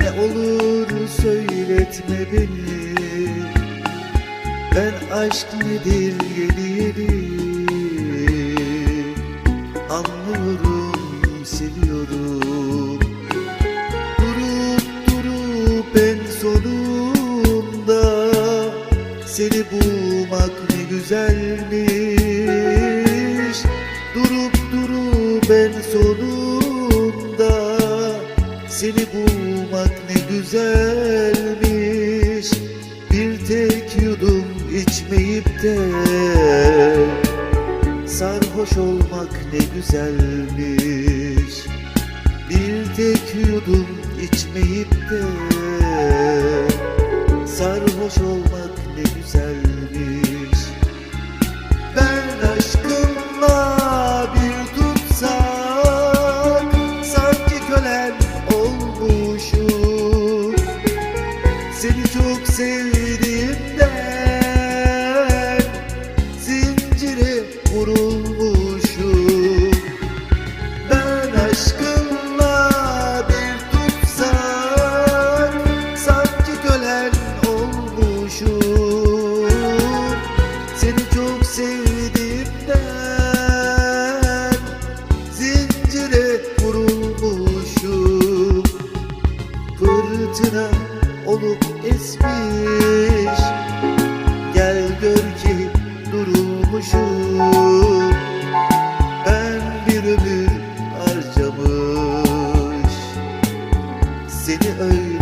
Ne olur söyletme beni. Ben aşk nedir yeni yeni? Anlıyorum, seviyorum. Durup durup ben sonunda Seni bulmak ne güzelmiş. Durup durup ben sonunda seni bulmak ne güzelmiş. Bir tek yudum içmeyip de Sarhoş olmak ne güzelmiş. Bir tek yudum içmeyip de Sarhoş olmak ne güzelmiş Seni çok esmiş. Gel gör ki durulmuşum. Ben bir ömür harcamış. Seni öyle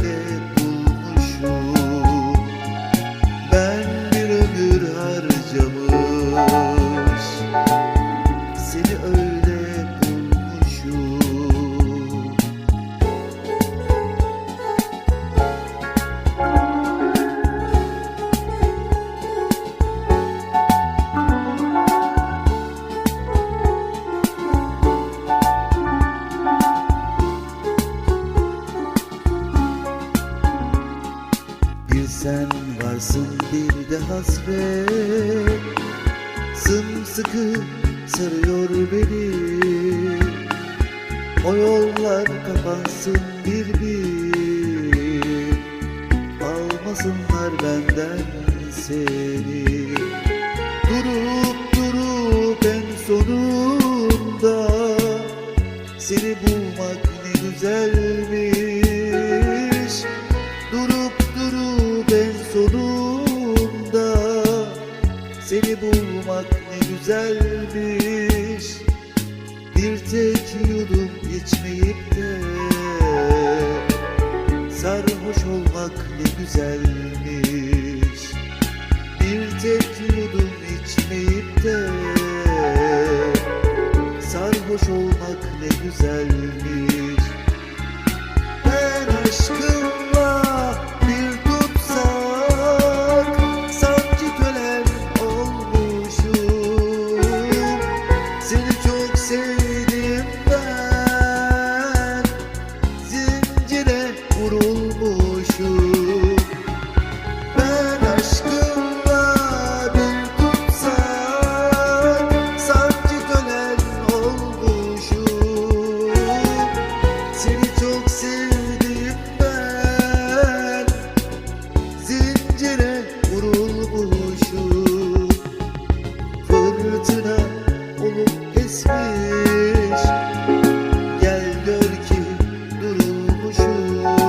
sen varsın bir de hasret. Sımsıkı sarıyor beni. O yollar kapansın bir bir. Almasınlar benden seni. Durup durup en sonunda Seni bulmak ne güzelmiş ne güzelmiş Bir tek yudum içmeyip de Sarhoş olmak ne güzelmiş. Bir tek yudum içmeyip de Sarhoş olmak ne güzelmiş durmuşum